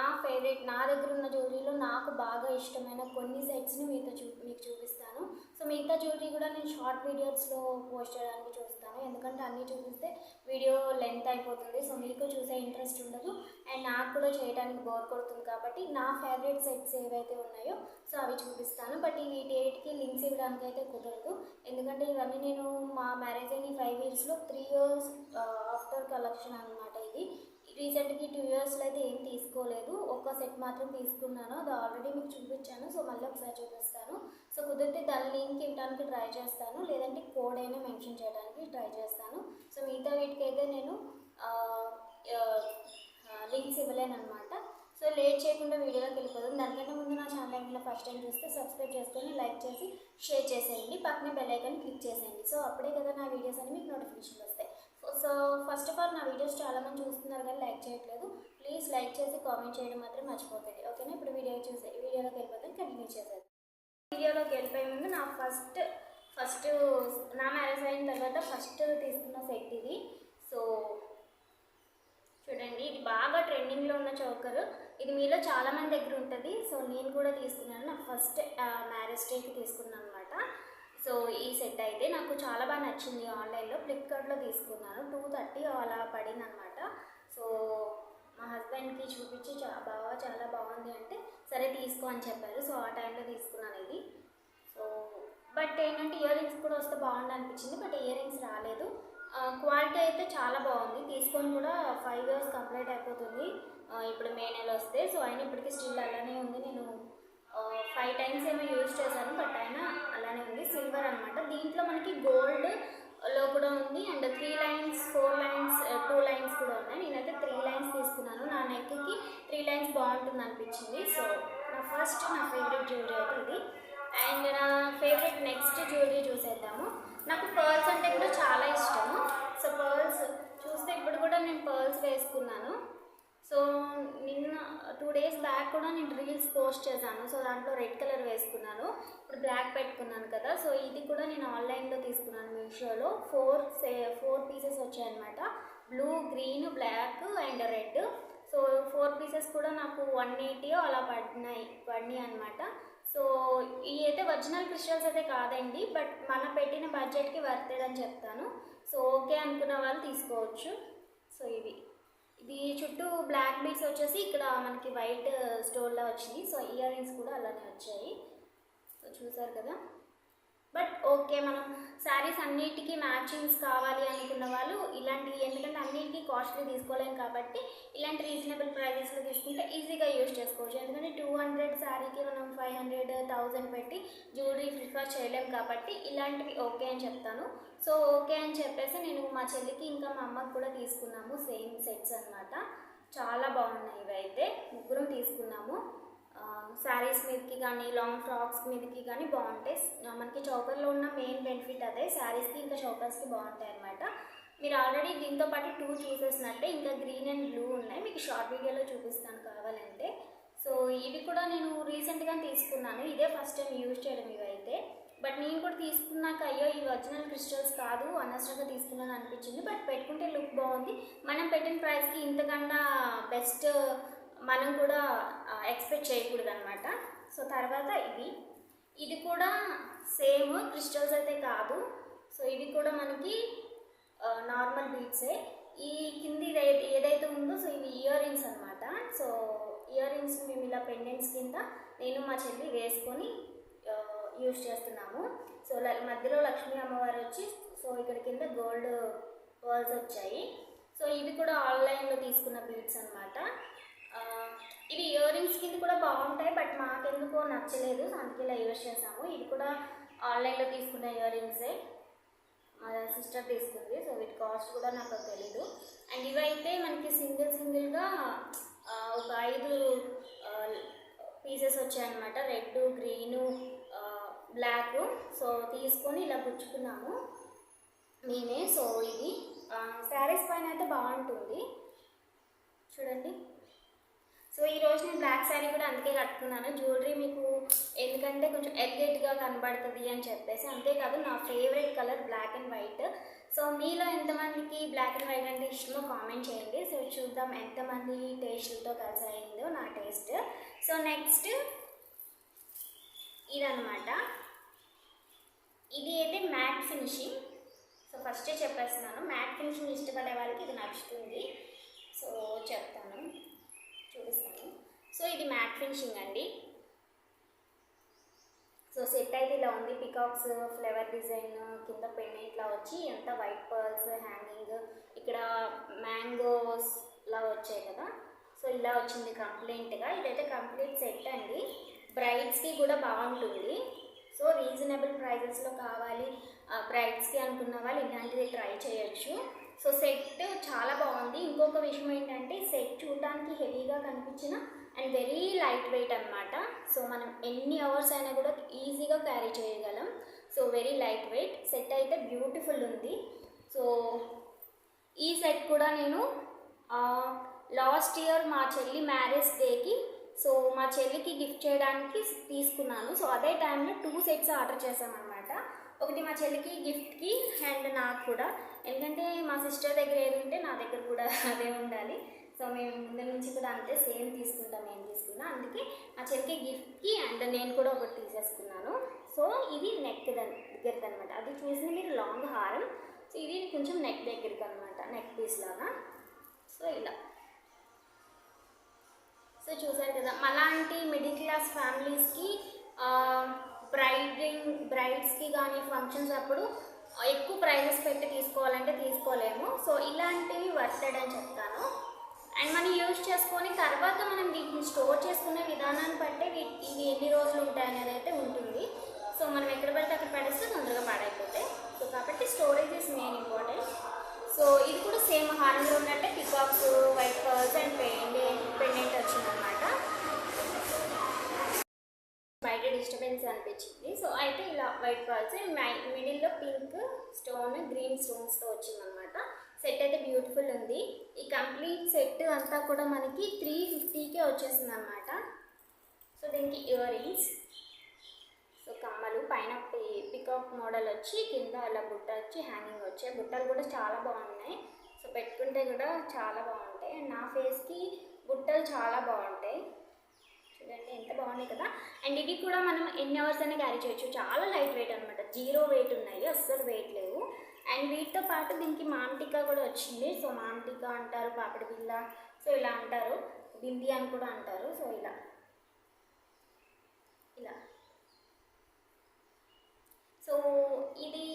నా ఫేవరెట్ నా దగ్గర ఉన్న జ్యువెలరీలో నాకు బాగా ఇష్టమైన కొన్ని సెట్స్ని మీతో చూ మీకు చూపిస్తాను. సో మిగతా జ్యువెలరీ కూడా నేను షార్ట్ వీడియోస్లో పోస్ట్ చేయడానికి చూస్తాను. ఎందుకంటే అన్నీ చూపిస్తే వీడియో లెంత్ అయిపోతుంది. సో మీకు చూసే ఇంట్రెస్ట్ ఉండదు. అండ్ నాకు కూడా చేయడానికి బోర్ కొడుతుంది కాబట్టి నా ఫేవరెట్ సెట్స్ ఏవైతే ఉన్నాయో సో అవి చూపిస్తాను. బట్ ఈ డేట్కి లింక్స్ ఇవ్వడానికి అయితే కుదరదు. ఎందుకంటే ఇవన్నీ నేను మా మ్యారేజ్ అయిన ఫైవ్ ఇయర్స్లో త్రీ ఇయర్స్ ఆఫ్టర్ కలెక్షన్ అనమాట ఇది. రీసెంట్గా టూ ఇయర్స్లో అయితే ఏం తీసుకోలేదు. ఒక సెట్ మాత్రం తీసుకున్నాను. అది ఆల్రెడీ మీకు చూపించాను. సో మళ్ళీ ఒకసారి చూపిస్తాను. సో కుదిరితే దాని లింక్ ఇవ్వడానికి ట్రై చేస్తాను. లేదంటే కోడ్ అయినా మెన్షన్ చేయడానికి ట్రై చేస్తాను. సో మిగతా వీటికైతే నేను లింక్స్ ఇవ్వలేను అనమాట సో లేట్ చేయకుండా వీడియోలోకి వెళ్ళిపోతుంది దానికంటే ముందు నా ఛానల్ ఏమైనా ఫస్ట్ టైం చూస్తే సబ్స్క్రైబ్ చేసుకొని లైక్ చేసి షేర్ చేసేయండి. పక్కనే బెల్ ఐకాన్ క్లిక్ చేసేయండి. సో అప్పుడే కదా నా వీడియోస్ అన్ని మీకు నోటిఫికేషన్ వస్తాయి. సో ఫస్ట్ ఆఫ్ ఆల్ నా వీడియోస్ చాలామంది చూస్తున్నారు కానీ లైక్ చేయట్లేదు. ప్లీజ్ లైక్ చేసి కామెంట్ చేయడం మాత్రం మర్చిపోతుంది ఓకేనా ఇప్పుడు వీడియో చూసే వీడియోలోకి వెళ్ళిపోతాను కంటిన్యూ చేసేది వీడియోలోకి వెళ్ళిపోయే ముందు నా ఫస్ట్ ఫస్ట్ నా మ్యారేజ్ అయిన తర్వాత ఫస్ట్ తీసుకున్న సెట్ ఇది. సో చూడండి ఇది బాగా ట్రెండింగ్లో ఉన్న చౌకర్ ఇది మీలో చాలామంది దగ్గర ఉంటుంది. సో నేను కూడా తీసుకున్నాను. నా ఫస్ట్ మ్యారేజ్ డేకి తీసుకున్నాను అనమాట ఈ సెట్ అయితే నాకు చాలా బాగా నచ్చింది ఆన్లైన్లో ఫ్లిప్కార్ట్లో తీసుకున్నాను. టూ థర్టీ అలా పడింది అనమాట సో మా హస్బెండ్కి చూపించి చా బాగా చాలా బాగుంది అంటే సరే తీసుకో అని చెప్పారు. సో ఆ టైంలో తీసుకున్నాను ఇది. సో బట్ ఏంటంటే ఇయర్ రింగ్స్ కూడా వస్తే బాగుంది అనిపించింది. బట్ ఇయర్ రింగ్స్ రాలేదు క్వాలిటీ అయితే చాలా బాగుంది. తీసుకొని కూడా ఫైవ్ ఇయర్స్ కంప్లీట్ అయిపోతుంది. ఇప్పుడు మే నెల వస్తే. సో అయినా ఇప్పటికీ స్టిల్ అలానే ఉంది. నేను ఫైవ్ టైమ్స్ ఏమో యూజ్ చేశాను. బట్ అయినా అలానే ఉంది సిల్వర్ అనమాట దీంట్లో మనకి గోల్డ్లో కూడా ఉంది and three lines four lines two lines కూడా ఉన్నాయి. నేనైతే త్రీ లైన్స్ తీసుకున్నాను. నా నెక్కి త్రీ లైన్స్ బాగుంటుంది అనిపించింది. సో నా ఫస్ట్ నా ఫేవరెట్ జ్యువెలరీ అయితే ఇది. అండ్ నా ఫేవరెట్ నెక్స్ట్ జ్యువెలరీ చూసేద్దాము. నాకు పర్ల్స్ అంటే కూడా చాలా ఇష్టము. సో పర్ల్స్ చూస్తే ఇప్పుడు కూడా నేను పర్ల్స్ వేసుకున్నాను. డేస్ బ్యాక్ కూడా నేను రీల్స్ పోస్ట్ చేశాను. సో దాంట్లో రెడ్ కలర్ వేసుకున్నాను. ఇప్పుడు బ్లాక్ పెట్టుకున్నాను కదా. సో ఇది కూడా నేను ఆన్లైన్లో తీసుకున్నాను మీషోలో. ఫోర్ సే ఫోర్ పీసెస్ వచ్చాయన్నమాట. Blue green black and red so four pieces కూడా నాకు వన్ ఎయిటీ అలా పడినాయి పడినాయి అనమాట సో ఇవి అయితే ఒరిజినల్ క్రిస్టల్స్ అయితే కాదండి. బట్ మన పెట్టిన బడ్జెట్కి వర్తెడ్ అని చెప్తాను. సో ఓకే అనుకున్న వాళ్ళు తీసుకోవచ్చు. సో ఇవి. ఇది చుట్టూ బ్లాక్ బీడ్స్ వచ్చేసి ఇక్కడ మనకి వైట్ స్టోన్లా వచ్చింది సో ఇయర్ రింగ్స్ కూడా అలానే వచ్చాయి. సో చూసారు కదా? బట్ ఓకే మనం శారీస్ అన్నిటికీ మ్యాచింగ్స్ కావాలి అనుకున్న వాళ్ళు ఇలాంటివి ఎందుకంటే అన్నిటికీ కాస్ట్లీ తీసుకోలేము కాబట్టి ఇలాంటి రీజనబుల్ ప్రైజెస్లో తీసుకుంటే ఈజీగా యూజ్ చేసుకోవచ్చు. ఎందుకంటే టూ హండ్రెడ్ శారీకి మనం ఫైవ్ హండ్రెడ్ థౌజండ్ పెట్టి జ్యువెలరీ చేయలేం కాబట్టి ఇలాంటివి ఓకే అని చెప్తాను. సో ఓకే అని చెప్పేసి నేను మా చెల్లికి ఇంకా మా అమ్మకి కూడా తీసుకున్నాము సేమ్ సెట్స్ అన్నమాట. చాలా బాగున్నాయి ఇవి అయితే. ముగ్గురం తీసుకున్నాము. శారీస్ మీదకి కానీ లాంగ్ ఫ్రాక్స్ మీదకి కానీ బాగుంటాయి. మనకి చౌకర్లో ఉన్న మెయిన్ బెనిఫిట్ అదే. శారీస్కి ఇంకా చౌకర్స్కి బాగుంటాయి అనమాట మీరు ఆల్రెడీ దీంతో పాటు టూ చూసేసినట్టే ఇంకా గ్రీన్ అండ్ బ్లూ ఉన్నాయి. మీకు షార్ట్ వీడియోలో చూపిస్తాను కావాలంటే. సో ఇవి కూడా నేను రీసెంట్గా తీసుకున్నాను. ఇదే ఫస్ట్ టైం యూజ్ చేయడం ఇవి బట్ నేను కూడా తీసుకున్నాక అయ్యో ఈ ఒరిజినల్ క్రిస్టల్స్ కాదు అనవసరంగా తీసుకున్నాను అనిపించింది. బట్ పెట్టుకుంటే లుక్ బాగుంది. మనం పెట్టిన ప్రైస్కి ఇంతకన్నా బెస్ట్ మనం కూడా ఎక్స్పెక్ట్ చేయకూడదు అనమాట సో తర్వాత ఇది. ఇది కూడా సేమ్ క్రిస్టల్స్ అయితే కాదు. సో ఇవి కూడా మనకి నార్మల్ బీట్సే ఈ కింది ఏదైతే ఉందో సో ఇవి ఇయర్ రింగ్స్ అనమాట సో ఇయర్ రింగ్స్ మేము ఇలా పెండెంట్స్ కింద నేను మా చెల్లి వేసుకొని యూజ్ చేస్తున్నాము. సో ల- మధ్యలో లక్ష్మీ అమ్మవారు వచ్చి సో ఇక్కడ కింద గోల్డ్ బాల్స్ వచ్చాయి. సో ఇవి కూడా ఆన్లైన్లో తీసుకున్న బీట్స్ అనమాట ఇవి ఇయర్ రింగ్స్ కింద కూడా బాగుంటాయి బట్ మాకెందుకో నచ్చలేదు. అందుకే ఇలా యూజ్ చేసాము. ఇది కూడా ఆన్లైన్లో తీసుకున్న ఇయర్ రింగ్సే మా సిస్టర్ తీసుకుంది. సో వీటి కాస్ట్ కూడా నాకు తెలీదు. అండ్ ఇవైతే మనకి సింగిల్ సింగిల్గా ఒక ఐదు పీసెస్ వచ్చాయన్నమాట. Red green black. సో తీసుకొని ఇలా గుచ్చుకున్నాము నేనే సో ఇది శారీస్ పైన అయితే బాగుంటుంది. చూడండి. సో ఈ నేను బ్లాక్ శారీ కూడా అందుకే కట్టుకున్నాను. జ్యువెలరీ మీకు ఎందుకంటే కొంచెం ఎలిగేట్గా కనబడుతుంది అని చెప్పేసి అంతేకాదు నా favourite colour black and white. So మీలో ఎంతమందికి బ్లాక్ అండ్ వైట్ అంటే ఇష్టమో కామెంట్ చేయండి. సో చూద్దాం ఎంతమంది టేస్ట్లతో కలిసి అయిందో నా టేస్ట్. సో నెక్స్ట్ ఇదనమాట ఇది అయితే మ్యాట్ ఫినిషింగ్. సో ఫస్టే చెప్పేస్తున్నాను. మ్యాట్ ఫినిషింగ్ ఇష్టపడే వాళ్ళకి ఇది నచ్చుతుంది. సో చెప్తాను. చూపిస్తాను. సో ఇది మ్యాట్ ఫినిషింగ్ అండి. సో సెట్ అయితే ఇలా ఉంది. పికాక్స్ ఫ్లవర్ డిజైన్ కింద పెన్ ఇట్లా వచ్చి ఎంత వైట్ పర్ల్స్ హ్యాంగింగ్ ఇక్కడ మ్యాంగోస్ లా వచ్చాయి కదా. సో ఇలా వచ్చింది కంప్లీట్గా. ఇదైతే కంప్లీట్ సెట్ అండి. బ్రైడ్స్కి కూడా బాగుంటుంది. సో రీజనబుల్ ప్రైజెస్లో కావాలి. బ్రైడ్స్కి అనుకున్న వాళ్ళు ఇలాంటిది ట్రై చేయొచ్చు. సో సెట్ చాలా బాగుంది. ఇంకొక విషయం ఏంటంటే సెట్ చూడడానికి హెవీగా కనిపించిన అండ్ వెరీ లైట్ వెయిట్ అనమాట సో మనం ఎన్ని అవర్స్ అయినా కూడా ఈజీగా క్యారీ చేయగలం. So very light weight. Set అయితే బ్యూటిఫుల్ ఉంది. సో ఈ సెట్ కూడా నేను లాస్ట్ ఇయర్ మా చెల్లి మ్యారేజ్ డేకి సో మా చెల్లికి గిఫ్ట్ చేయడానికి తీసుకున్నాను. సో అదే టైంలో టూ సెట్స్ ఆర్డర్ చేశామన్నమాట. ఒకటి మా చెల్లికి గిఫ్ట్కి అండ్ నాకు కూడా. ఎందుకంటే మా సిస్టర్ దగ్గర ఏది ఉంటే నా దగ్గర కూడా అదే ఉండాలి. సో మేము ముందు నుంచి కూడా అంతే సేమ్ తీసుకుంటాం నేను తీసుకున్నా. అందుకే మా చెల్లికి గిఫ్ట్కి అండ్ నేను కూడా ఒకటి తీసేసుకున్నాను. సో ఇది నెక్ దగ్గరది అనమాట అది చూసింది మీరు లాంగ్ హారం. సో ఇది కొంచెం నెక్ దగ్గరికి అనమాట నెక్ పీస్ లాగా. సో ఇలా. సో చూసారు కదా అలాంటి మిడిల్ క్లాస్ ఫ్యామిలీస్కి బ్రైడింగ్ బ్రైడ్స్కి కానీ ఫంక్షన్స్ అప్పుడు ఎక్కువ ప్రైజెస్ పెట్టి తీసుకోవాలంటే తీసుకోలేము. సో ఇలాంటివి వర్తెడ్ అని చెప్తాను. అండ్ మనం యూజ్ చేసుకొని తర్వాత మనం వీటిని స్టోర్ చేసుకునే విధానాన్ని బట్టే ఇవి ఎన్ని రోజులు ఉంటాయి అనేది అయితే ఉంటుంది. సో మనం ఎక్కడ పడితే అక్కడ పడేస్తే తొందరగా పాడైపోతాయి. సో కాబట్టి storage is main important so ఇది కూడా సేమ్ హారంలో ఉన్నట్టే పికాక్స్ డిస్టర్బెన్స్ అనిపించింది. సో అయితే ఇలా వైట్ పర్ల్స్ మిడిల్లో పింక్ స్టోన్ గ్రీన్ స్టోన్స్తో వచ్చిందనమాట సెట్ అయితే బ్యూటిఫుల్ ఉంది. ఈ కంప్లీట్ సెట్ అంతా కూడా మనకి త్రీ ఫిఫ్టీకే వచ్చేసింది అనమాట సో దీనికి ఇయర్ రింగ్స్ సో కమ్మలు పైన పి- పికాక్ మోడల్ వచ్చి కింద అలా బుట్ట వచ్చి హ్యాంగింగ్ వచ్చాయి బుట్టలు కూడా చాలా బాగున్నాయి. సో పెట్టుకుంటే కూడా చాలా బాగుంటాయి. అండ్ నా ఫేస్కి బుట్టలు చాలా బాగుంటాయి. చూడండి ఎంత బాగున్నాయి కదా. అండ్ ఇవి కూడా మనం ఎన్ని అవర్స్ అయినా క్యారీ చేయొచ్చు. చాలా లైట్ వెయిట్ అనమాట జీరో వెయిట్ ఉన్నాయి. అస్సలు వెయిట్ లేవు. అండ్ వీటితో పాటు దీనికి మామిటికా కూడా వచ్చింది. సో మామిటికా అంటారు పాపడి బిల్ల సో ఇలా అంటారు. బింది అని కూడా అంటారు. సో ఇలా. ఇలా. సో ఇది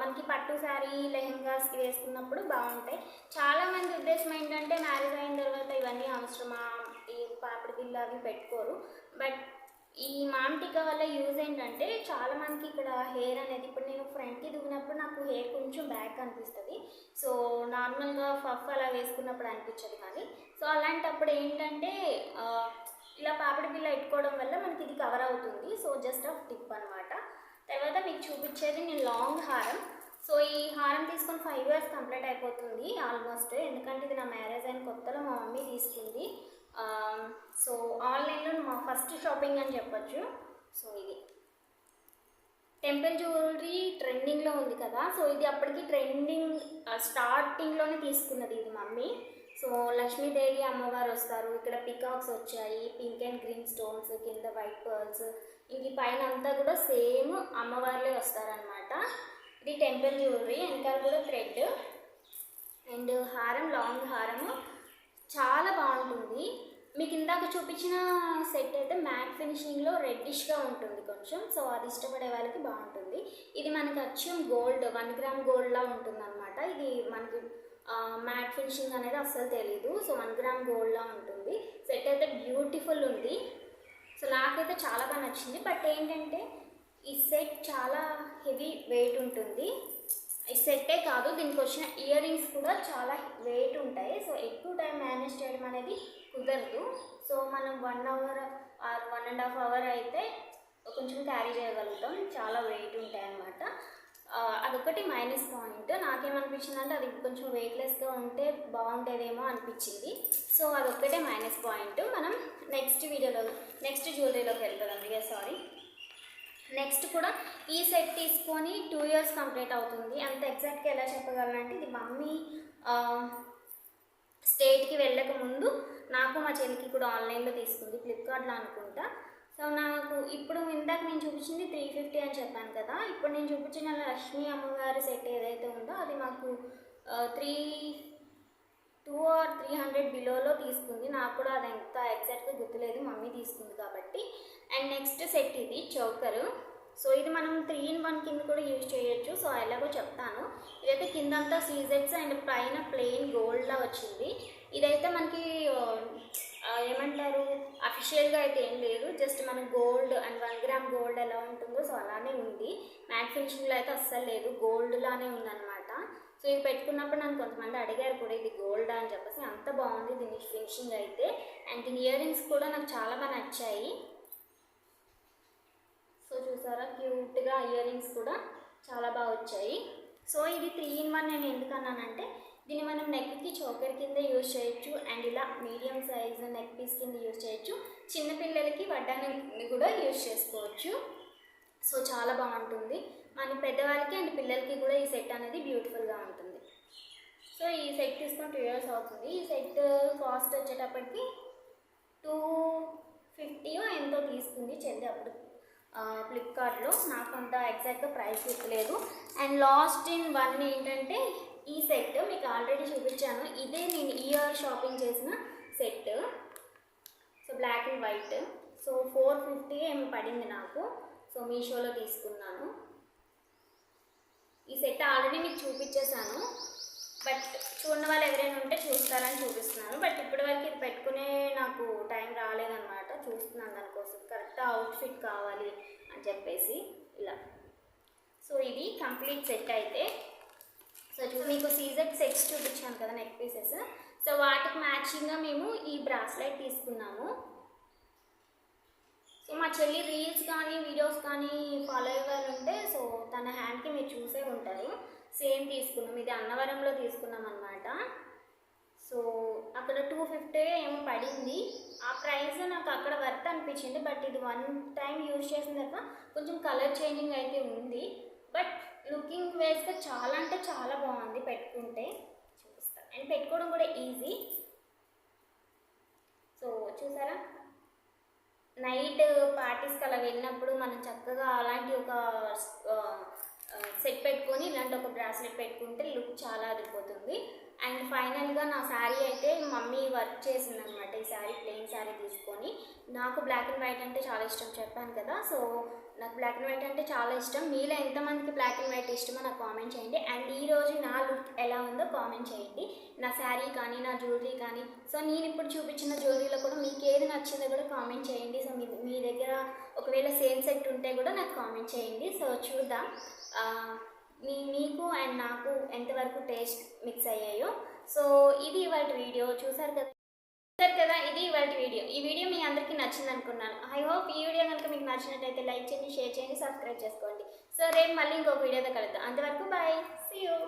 మనకి పట్టు శారీ లెహెంగాస్కి వేసుకున్నప్పుడు బాగుంటాయి. చాలా మంది ఉద్దేశం ఏంటంటే మ్యారేజ్ అయిన తర్వాత ఇవన్నీ అవసరమా? ఈ అవి పెట్టుకోరు. బట్ ఈ మాంటిక వల్ల యూజ్ ఏంటంటే చాలా మందికి ఇక్కడ హెయిర్ అనేది ఇప్పుడు నేను ఫ్రంట్కి దిగినప్పుడు నాకు హెయిర్ కొంచెం బ్యాక్ అనిపిస్తుంది సో నార్మల్గా ఫఫ్ అలా వేసుకున్నప్పుడు అనిపించదు కానీ సో అలాంటప్పుడు ఏంటంటే ఇలా పాపిడి పిల్ల పెట్టుకోవడం వల్ల మనకి ఇది కవర్ అవుతుంది. సో జస్ట్ ఆఫ్ టిప్ అనమాట తర్వాత మీకు చూపించేది నేను లాంగ్ హారం. సో ఈ హారం తీసుకొని ఫైవ్ ఇయర్స్ కంప్లీట్ అయిపోతుంది ఆల్మోస్ట్. ఎందుకంటే ఇది నా మ్యారేజ్ అయిన కొత్తలో మా మమ్మీ తీసుకుంది. Um, సో ఆన్లైన్లో మా ఫస్ట్ షాపింగ్ అని చెప్పచ్చు. సో ఇది. టెంపుల్ జ్యువెలరీ ట్రెండింగ్లో ఉంది కదా. సో ఇది అప్పటికి ట్రెండింగ్ స్టార్టింగ్లోనే తీసుకున్నది ఇది మమ్మీ. సో లక్ష్మీదేవి అమ్మవారు వస్తారు. ఇక్కడ పికాక్స్ వచ్చాయి పింక్ అండ్ గ్రీన్ స్టోన్స్ కింద వైట్ పర్ల్స్ ఇంక పైన అంతా కూడా సేమ్ అమ్మవార్లే వస్తారనమాట ఇది టెంపుల్ జ్యువెలరీ వెనకాల కూడా థ్రెడ్ అండ్ హారం లాంగ్ హారము. చాలా బాగుంటుంది. మీకు ఇందాక చూపించిన సెట్ అయితే మ్యాట్ ఫినిషింగ్లో రెడ్డిష్గా ఉంటుంది కొంచెం. సో అది ఇష్టపడే వాళ్ళకి బాగుంటుంది. ఇది మనకి అచ్చం గోల్డ్ వన్ గ్రామ్ గోల్డ్లా ఉంటుందన్నమాట. ఇది మనకి మ్యాట్ ఫినిషింగ్ అనేది అస్సలు తెలీదు. సో వన్ గ్రామ్ గోల్డ్లా ఉంటుంది. సెట్ అయితే బ్యూటిఫుల్ ఉంది. సో నాకైతే చాలా బాగా నచ్చింది. బట్ ఏంటంటే ఈ సెట్ చాలా హెవీ వెయిట్ ఉంటుంది. సెట్టే కాదు దీనికి వచ్చిన ఇయర్ రింగ్స్ కూడా చాలా వెయిట్ ఉంటాయి. సో ఎక్కువ టైం మేనేజ్ చేయడం అనేది కుదరదు. సో మనం one hour or one and half hour అయితే కొంచెం క్యారీ చేయగలుగుతాం. చాలా వెయిట్ ఉంటాయి అన్నమాట అదొకటి మైనస్ పాయింట్ నాకేమనిపించింది అంటే అది కొంచెం వెయిట్లెస్గా ఉంటే బాగుండేదేమో అనిపించింది. సో అదొక్కటే మైనస్ పాయింట్ మనం నెక్స్ట్ వీడియోలో నెక్స్ట్ జ్యువెలరీలోకి వెళ్తుందండి. సారీ నెక్స్ట్ కూడా ఈ సెట్ తీసుకొని టూ ఇయర్స్ కంప్లీట్ అవుతుంది. అంత ఎగ్జాక్ట్గా ఎలా చెప్పగలనంటే ఇది మమ్మీ స్టేట్కి వెళ్ళక ముందు నాకు మా చెల్లికి కూడా ఆన్లైన్లో తీసుకుంది ఫ్లిప్కార్ట్లో అనుకుంటా. సో నాకు ఇప్పుడు ఇందాక నేను చూపించింది త్రీ ఫిఫ్టీ అని చెప్పాను కదా ఇప్పుడు నేను చూపించిన లక్ష్మీ అమ్మగారి సెట్ ఏదైతే ఉందో అది మాకు three two or three hundred బిలోలో తీసుకుంది. నాకు కూడా అది ఎంత ఎగ్జాక్ట్గా గుర్తులేదు మమ్మీ తీసుకుంది కాబట్టి. అండ్ నెక్స్ట్ సెట్ ఇది చౌకరు. సో ఇది మనం త్రీ ఇన్ వన్ కింద కూడా యూజ్ చేయొచ్చు. సో ఎలాగో చెప్తాను. ఇదైతే కిందంతా సీజెట్స్ అండ్ పైన ప్లెయిన్ గోల్డ్లా వచ్చింది. ఇదైతే మనకి ఏమంటారు? అఫిషియల్గా అయితే ఏం లేదు. జస్ట్ మన gold and one gram gold ఎలా ఉంటుందో సో అలానే ఉంది. మ్యాట్ ఫినిషింగ్లో అయితే అస్సలు లేదు. గోల్డ్లానే ఉందన్నమాట. సో ఇది పెట్టుకున్నప్పుడు నన్ను కొంతమంది అడిగారు కూడా ఇది గోల్డ్ అని చెప్పేసి. అంత బాగుంది దీని ఫినిషింగ్ అయితే. అండ్ దీని ఇయర్ రింగ్స్ కూడా నాకు చాలా బాగా నచ్చాయి. సో చూసారా క్యూట్గా ఇయర్ రింగ్స్ కూడా చాలా బాగా వచ్చాయి. సో ఇది త్రీ ఇన్ వన్ నేను ఎందుకు అన్నానంటే దీన్ని మనం నెక్కి చోకర్ కింద యూజ్ చేయొచ్చు అండ్ ఇలా మీడియం సైజ్ నెక్ పీస్ కింద యూజ్ చేయొచ్చు. చిన్నపిల్లలకి వడ్డానికి కూడా యూజ్ చేసుకోవచ్చు. సో చాలా బాగుంటుంది మన పెద్దవాళ్ళకి అండ్ పిల్లలకి కూడా ఈ సెట్ అనేది బ్యూటిఫుల్గా ఉంటుంది. సో ఈ సెట్ తీసుకొని టూ ఇయర్స్ అవుతుంది. ఈ సెట్ కాస్ట్ వచ్చేటప్పటికి టూ ఫిఫ్టీయో ఎంతో తీసుకుంది చెల్లి అప్పుడు. ఫ్లిప్కార్ట్లో నాకు అంత ఎగ్జాక్ట్గా ప్రైస్ ఇవ్వలేదు అండ్ లాస్ట్ ఇన్ వన్ ఏంటంటే ఈ సెట్ మీకు ఆల్రెడీ చూపించాను. ఇదే నేను ఇయర్ షాపింగ్ చేసిన set so black and white so four fifty ఏమో పడింది నాకు. సో మీషోలో తీసుకున్నాను. ఈ సెట్ ఆల్రెడీ మీకు చూపించేశాను. బట్ చూడని వాళ్ళు ఎవరైనా ఉంటే చూస్తారని చూపిస్తున్నాను. బట్ ఇప్పటి వరకు ఇది పెట్టుకునే నాకు టైం రాలేదన్నమాట. చూస్తున్నాను దానికోసం కరెక్ట్ అవుట్ఫిట్ కావాలి అని చెప్పేసి ఇలా. సో ఇది కంప్లీట్ సెట్ అయితే. సో చూ మీకు సీజెట్ సెట్స్ చూపించాను కదా నెక్ పీసెస్ సో వాటికి మ్యాచింగ్గా మేము ఈ బ్రాస్లెట్ తీసుకున్నాము. సో మా చెల్లి రీల్స్ కానీ వీడియోస్ కానీ ఫాలో అయ్యే ఉంటే సో తన హ్యాండ్కి మీరు చూసే ఉంటారు. సేమ్ తీసుకున్నాం. ఇది అన్నవరంలో తీసుకున్నాం అనమాట సో అక్కడ టూ ఫిఫ్టీ ఏమో పడింది. ఆ ప్రైస్ నాకు అక్కడ వర్త్ అనిపించింది. బట్ ఇది వన్ టైం యూజ్ చేసిన తర్వాత కొంచెం కలర్ చేంజింగ్ అయితే ఉంది. బట్ లుకింగ్ వేస్తే చాలా అంటే చాలా బాగుంది పెట్టుకుంటే. చూపిస్తాను అండ్ పెట్టుకోవడం కూడా ఈజీ సో చూసారా? నైట్ పార్టీస్కి అలా వెళ్ళినప్పుడు మనం చక్కగా అలాంటి ఒక సెట్ పెట్టుకొని ఇలాంటి ఒక బ్రాస్లెట్ పెట్టుకుంటే లుక్ చాలా అదిపోతుంది అండ్ ఫైనల్గా నా శారీ అయితే మమ్మీ వర్క్ చేసింది అనమాట ఈ శారీ ప్లెయిన్ శారీ తీసుకొని. నాకు బ్లాక్ అండ్ వైట్ అంటే చాలా ఇష్టం చెప్పాను కదా సో నాకు బ్లాక్ అండ్ వైట్ అంటే చాలా ఇష్టం. మీలో ఎంతమందికి బ్లాక్ అండ్ వైట్ ఇష్టమో నాకు కామెంట్ చేయండి. అండ్ ఈరోజు నా లుక్ ఎలా ఉందో కామెంట్ చేయండి. నా శారీ కానీ నా జ్యువెలరీ కానీ సో నేను ఇప్పుడు చూపించిన జ్యువెలరీలో కూడా మీకు ఏది నచ్చిందో కూడా కామెంట్ చేయండి. సో మీ మీ దగ్గర ఒకవేళ సేమ్ సెట్ ఉంటే కూడా నాకు కామెంట్ చేయండి. సో చూద్దాం. మీ మీకు అండ్ నాకు ఎంతవరకు టేస్ట్ మిక్స్ అయ్యాయో. సో ఇది ఇవాళ వీడియో చూసారు కదా చూసారు కదా ఇది ఇవాళ వీడియో ఈ వీడియో మీ అందరికీ నచ్చింది అనుకున్నాను. ఐ హోప్ ఈ వీడియో కనుక మీకు నచ్చినట్టయితే లైక్ చేయండి షేర్ చేయండి సబ్స్క్రైబ్ చేసుకోండి. సో రేపు మళ్ళీ ఇంకొక వీడియోతో కలుద్దాం. అంతవరకు బాయ్ సీ యూ